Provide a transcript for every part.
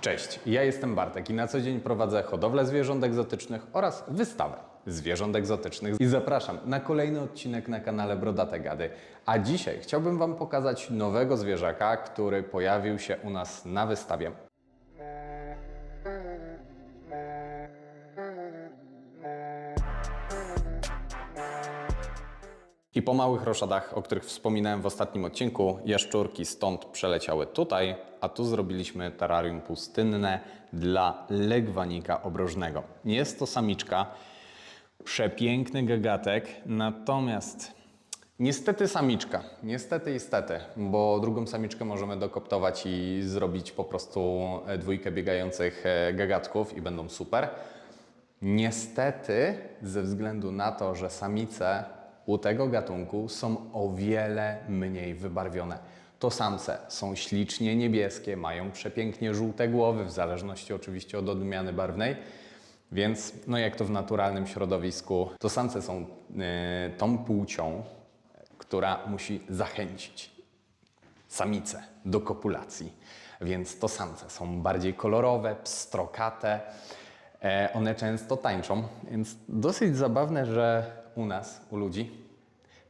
Cześć, ja jestem Bartek i na co dzień prowadzę hodowlę zwierząt egzotycznych oraz wystawę zwierząt egzotycznych i zapraszam na kolejny odcinek na kanale Brodate Gady. A dzisiaj chciałbym Wam pokazać nowego zwierzaka, który pojawił się u nas na wystawie. I po małych roszadach, o których wspominałem w ostatnim odcinku, jaszczurki stąd przeleciały tutaj, a tu zrobiliśmy terrarium pustynne dla legwanika obrożnego. Jest to samiczka, przepiękny gagatek, natomiast niestety samiczka, niestety i stety, bo drugą samiczkę możemy dokoptować i zrobić po prostu e, dwójkę biegających e, gagatków i będą super. Niestety, ze względu na to, że samice u tego gatunku są o wiele mniej wybarwione. To samce są ślicznie niebieskie, mają przepięknie żółte głowy, w zależności oczywiście od odmiany barwnej. Więc, no jak to w naturalnym środowisku, to samce są y, tą płcią, która musi zachęcić samice do kopulacji. Więc to samce są bardziej kolorowe, pstrokate. E, one często tańczą, więc dosyć zabawne, że u nas, u ludzi,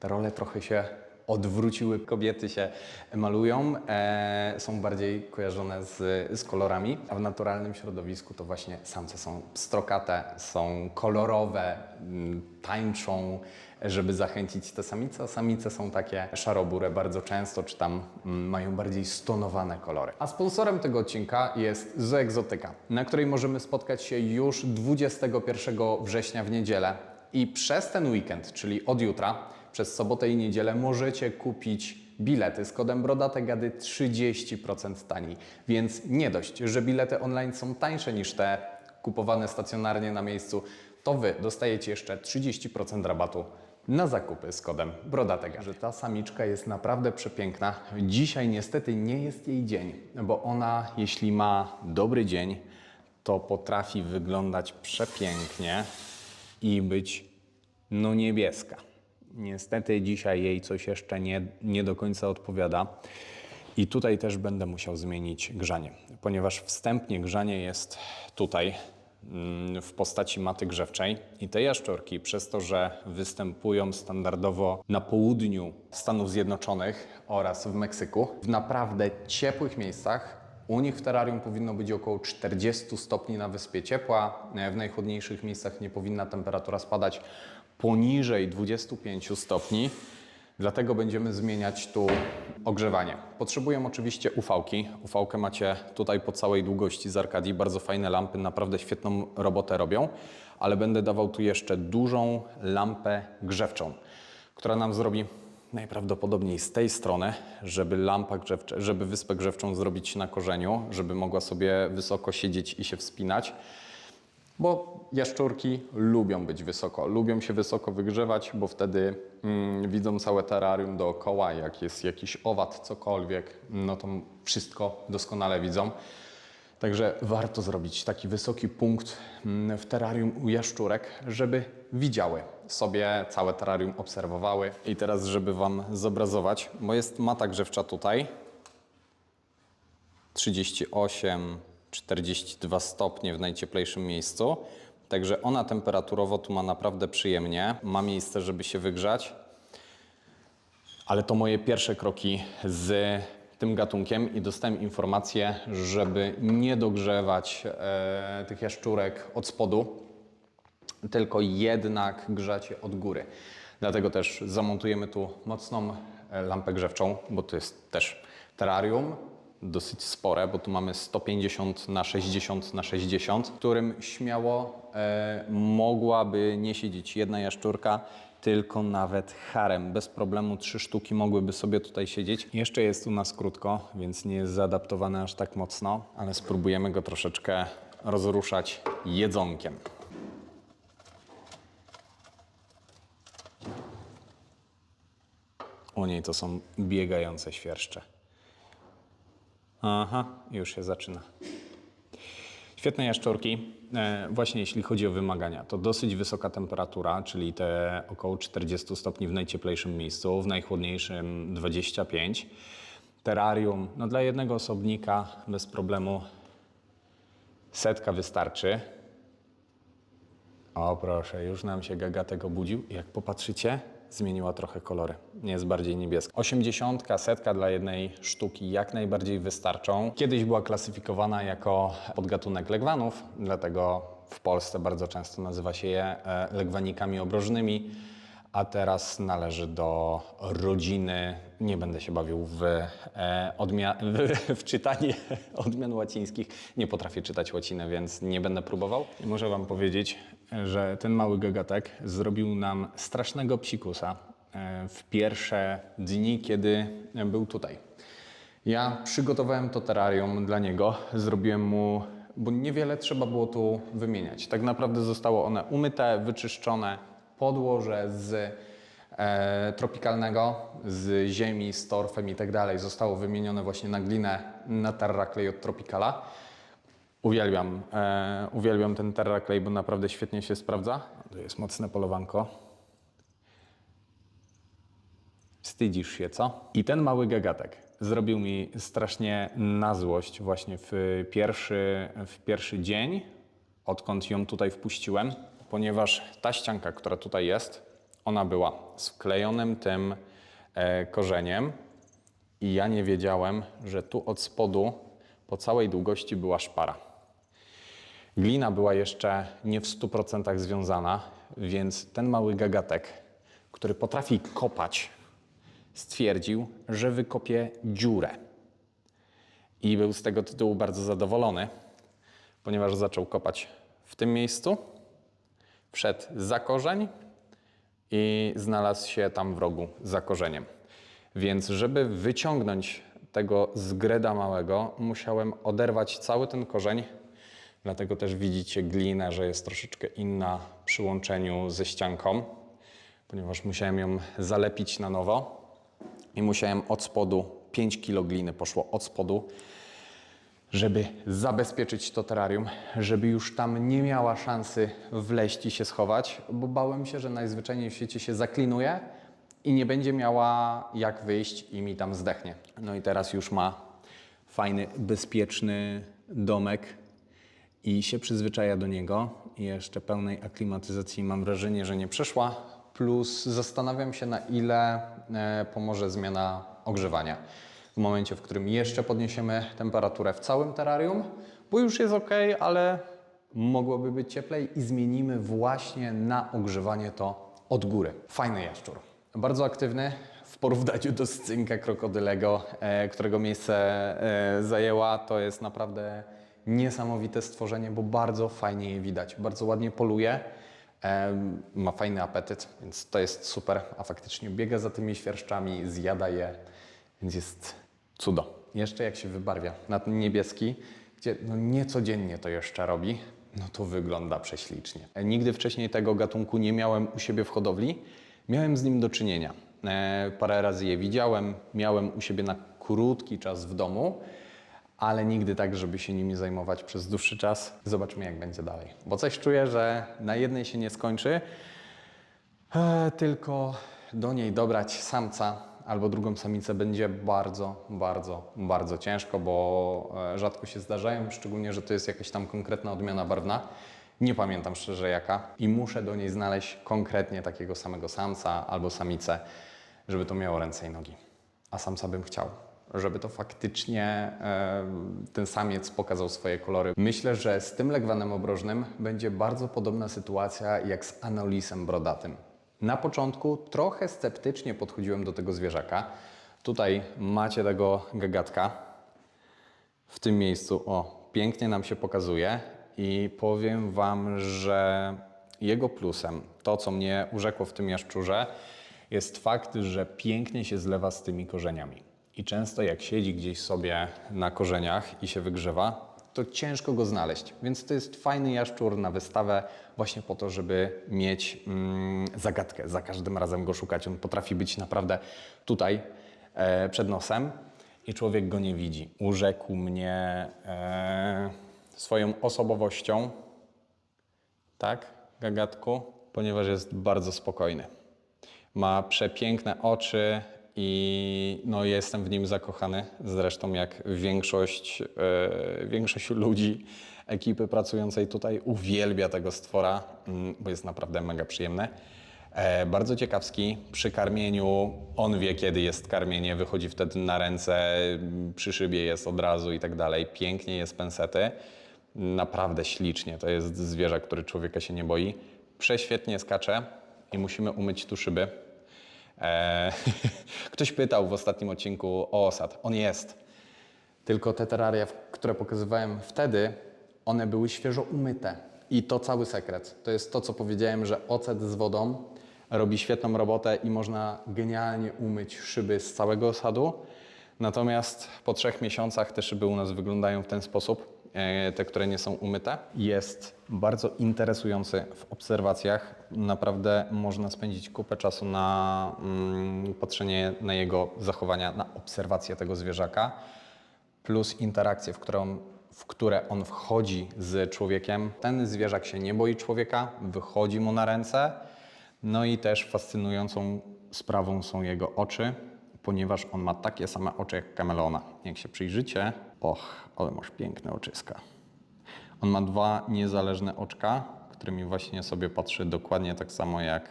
te role trochę się odwróciły. Kobiety się malują, e, są bardziej kojarzone z, z kolorami, a w naturalnym środowisku to właśnie samce są pstrokate, są kolorowe, mm, tańczą, żeby zachęcić te samice, a samice są takie szarobure bardzo często, czy tam mm, mają bardziej stonowane kolory. A sponsorem tego odcinka jest Zoegzotyka, na której możemy spotkać się już 21 września w niedzielę. I przez ten weekend, czyli od jutra, przez sobotę i niedzielę możecie kupić bilety z kodem Brodate Gady 30% taniej. Więc nie dość, że bilety online są tańsze niż te kupowane stacjonarnie na miejscu, to Wy dostajecie jeszcze 30% rabatu na zakupy z kodem Brodate Gady. Że ta samiczka jest naprawdę przepiękna. Dzisiaj niestety nie jest jej dzień, bo ona, jeśli ma dobry dzień, to potrafi wyglądać przepięknie i być no niebieska. Niestety dzisiaj jej coś jeszcze nie, nie do końca odpowiada. I tutaj też będę musiał zmienić grzanie, ponieważ wstępnie grzanie jest tutaj mm, w postaci maty grzewczej i te jaszczurki przez to, że występują standardowo na południu Stanów Zjednoczonych oraz w Meksyku, w naprawdę ciepłych miejscach, u nich w terrarium powinno być około 40 stopni na wyspie ciepła. E, W najchłodniejszych miejscach nie powinna temperatura spadać poniżej 25 stopni. Dlatego będziemy zmieniać tu ogrzewanie. Potrzebują oczywiście UV-ki. UV-kę macie tutaj po całej długości z Arkadii. Bardzo fajne lampy, naprawdę świetną robotę robią. Ale będę dawał tu jeszcze dużą lampę grzewczą, która nam zrobi najprawdopodobniej z tej strony, żeby lampa grzewcza, żeby wyspę grzewczą zrobić na korzeniu, żeby mogła sobie wysoko siedzieć i się wspinać. Bo jaszczurki lubią być wysoko, lubią się wysoko wygrzewać, bo wtedy mm, widzą całe terrarium dookoła, jak jest jakiś owad, cokolwiek, no to wszystko doskonale widzą. Także warto zrobić taki wysoki punkt mm, w terrarium u jaszczurek, żeby widziały sobie całe terrarium, obserwowały. I teraz, żeby Wam zobrazować, bo jest mata grzewcza tutaj, 38, 42 stopnie w najcieplejszym miejscu. Także ona temperaturowo tu ma naprawdę przyjemnie. Ma miejsce, żeby się wygrzać. Ale to moje pierwsze kroki z tym gatunkiem i dostałem informację, żeby nie dogrzewać e, tych jaszczurek od spodu, tylko jednak grzać je od góry. Dlatego też zamontujemy tu mocną e, lampę grzewczą, bo to jest też terrarium, dosyć spore, bo tu mamy 150 na 60 na 60, w którym śmiało e, mogłaby nie siedzieć jedna jaszczurka, tylko nawet harem. Bez problemu trzy sztuki mogłyby sobie tutaj siedzieć. Jeszcze jest u nas krótko, więc nie jest zaadaptowany aż tak mocno, ale spróbujemy go troszeczkę rozruszać jedzonkiem. U niej to są biegające świerszcze. Aha, już się zaczyna. Świetne jaszczurki. E, właśnie jeśli chodzi o wymagania, to dosyć wysoka temperatura, czyli te około 40 stopni w najcieplejszym miejscu, w najchłodniejszym 25. Terrarium, no dla jednego osobnika bez problemu Setka wystarczy. O proszę, już nam się gagatek obudził. Jak popatrzycie, zmieniła trochę kolory. Nie jest bardziej niebieska. 80, setka dla jednej sztuki jak najbardziej wystarczą. Kiedyś była klasyfikowana jako podgatunek legwanów, dlatego w Polsce bardzo często nazywa się je e, legwanikami obrożnymi, a teraz należy do rodziny. Nie będę się bawił w, e, w, w czytanie odmian łacińskich. Nie potrafię czytać łacinę, więc nie będę próbował. I muszę Wam powiedzieć, że ten mały gagatek zrobił nam strasznego psikusa e, w pierwsze dni, kiedy był tutaj. Ja przygotowałem to terrarium dla niego, zrobiłem mu, bo niewiele trzeba było tu wymieniać. Tak naprawdę zostało one umyte, wyczyszczone, podłoże z e, tropikalnego, z ziemi, z torfem i tak dalej zostało wymienione właśnie na glinę na terraklej od Tropicala. Uwielbiam, e, uwielbiam ten terraklej, bo naprawdę świetnie się sprawdza. To jest mocne polowanko. Wstydzisz się, co? I ten mały gagatek zrobił mi strasznie na złość właśnie w pierwszy, w pierwszy dzień, odkąd ją tutaj wpuściłem, ponieważ ta ścianka, która tutaj jest, ona była sklejonym tym e, korzeniem i ja nie wiedziałem, że tu od spodu po całej długości była szpara. Glina była jeszcze nie w 100% związana, więc ten mały gagatek, który potrafi kopać, stwierdził, że wykopie dziurę. I był z tego tytułu bardzo zadowolony, ponieważ zaczął kopać w tym miejscu, wszedł za korzeń i znalazł się tam w rogu za korzeniem. Więc żeby wyciągnąć tego zgreda małego, musiałem oderwać cały ten korzeń. Dlatego też widzicie glinę, że jest troszeczkę inna przy łączeniu ze ścianką, ponieważ musiałem ją zalepić na nowo i musiałem od spodu, 5 kg gliny poszło od spodu, żeby zabezpieczyć to terrarium, żeby już tam nie miała szansy wleźć i się schować, bo bałem się, że najzwyczajniej w świecie się zaklinuje i nie będzie miała jak wyjść i mi tam zdechnie. No i teraz już ma fajny, bezpieczny domek i się przyzwyczaja do niego. Jeszcze pełnej aklimatyzacji mam wrażenie, że nie przeszła. Plus zastanawiam się, na ile e, pomoże zmiana ogrzewania. W momencie, w którym jeszcze podniesiemy temperaturę w całym terrarium, bo już jest ok, ale mogłoby być cieplej i zmienimy właśnie na ogrzewanie to od góry. Fajny jaszczur. Bardzo aktywny w porównaniu do scynka krokodylego, e, którego miejsce e, zajęła. To jest naprawdę niesamowite stworzenie, bo bardzo fajnie je widać. Bardzo ładnie poluje. Em, Ma fajny apetyt, więc to jest super, a faktycznie biega za tymi świerszczami, zjada je, więc jest cudo. Jeszcze jak się wybarwia na ten niebieski, gdzie no niecodziennie to jeszcze robi, no to wygląda prześlicznie. E, Nigdy wcześniej tego gatunku nie miałem u siebie w hodowli, miałem z nim do czynienia. E, Parę razy je widziałem, miałem u siebie na krótki czas w domu, ale nigdy tak, żeby się nimi zajmować przez dłuższy czas. Zobaczymy, jak będzie dalej. Bo coś czuję, że na jednej się nie skończy, e, tylko do niej dobrać samca albo drugą samicę będzie bardzo, bardzo, bardzo ciężko, bo e, rzadko się zdarzają, szczególnie, że to jest jakaś tam konkretna odmiana barwna. Nie pamiętam szczerze jaka i muszę do niej znaleźć konkretnie takiego samego samca albo samicę, żeby to miało ręce i nogi. A samca bym chciał, żeby to faktycznie e, ten samiec pokazał swoje kolory. Myślę, że z tym legwanem obrożnym będzie bardzo podobna sytuacja jak z anolisem brodatym. Na początku trochę sceptycznie podchodziłem do tego zwierzaka. Tutaj macie tego gagatka w tym miejscu, o, pięknie nam się pokazuje i powiem Wam, że jego plusem, to co mnie urzekło w tym jaszczurze, jest fakt, że pięknie się zlewa z tymi korzeniami. I często jak siedzi gdzieś sobie na korzeniach i się wygrzewa, to ciężko go znaleźć. Więc to jest fajny jaszczur na wystawę właśnie po to, żeby mieć mm, zagadkę. Za każdym razem go szukać. On potrafi być naprawdę tutaj e, przed nosem i człowiek go nie widzi. Urzekł mnie e, swoją osobowością, tak, gagatku, ponieważ jest bardzo spokojny. Ma przepiękne oczy i no, jestem w nim zakochany. Zresztą jak większość, e, większość ludzi ekipy pracującej tutaj uwielbia tego stwora, mm, bo jest naprawdę mega przyjemny. E, bardzo ciekawski. Przy karmieniu on wie, kiedy jest karmienie, wychodzi wtedy na ręce, przy szybie jest od razu i tak dalej. Pięknie jest pensety. Naprawdę ślicznie. To jest zwierzak, który człowieka się nie boi. Prześwietnie skacze i musimy umyć tu szyby. E, ktoś pytał w ostatnim odcinku o osad. On jest. Tylko te terraria, w- które pokazywałem wtedy, one były świeżo umyte. I to cały sekret. To jest to, co powiedziałem, że ocet z wodą robi świetną robotę i można genialnie umyć szyby z całego osadu. Natomiast po trzech miesiącach te szyby u nas wyglądają w ten sposób, te, które nie są umyte. Jest bardzo interesujący w obserwacjach. Naprawdę można spędzić kupę czasu na mm, patrzenie na jego zachowania, na obserwację tego zwierzaka plus interakcje, w, którą, w które on wchodzi z człowiekiem. Ten zwierzak się nie boi człowieka, wychodzi mu na ręce. No i też fascynującą sprawą są jego oczy, ponieważ on ma takie same oczy jak kameleona. Jak się przyjrzycie, och, ale masz piękne oczyska. On ma dwa niezależne oczka, którymi właśnie sobie patrzy dokładnie tak samo jak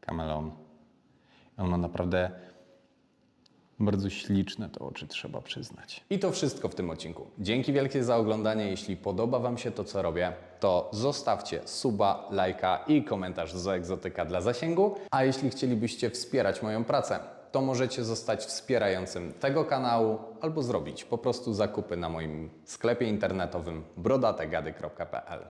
kameleon. On ma naprawdę bardzo śliczne te oczy, trzeba przyznać. I to wszystko w tym odcinku. Dzięki wielkie za oglądanie. Jeśli podoba Wam się to, co robię, to zostawcie suba, lajka i komentarz z Egzotyka dla zasięgu. A jeśli chcielibyście wspierać moją pracę, to możecie zostać wspierającym tego kanału albo zrobić po prostu zakupy na moim sklepie internetowym brodategady.pl.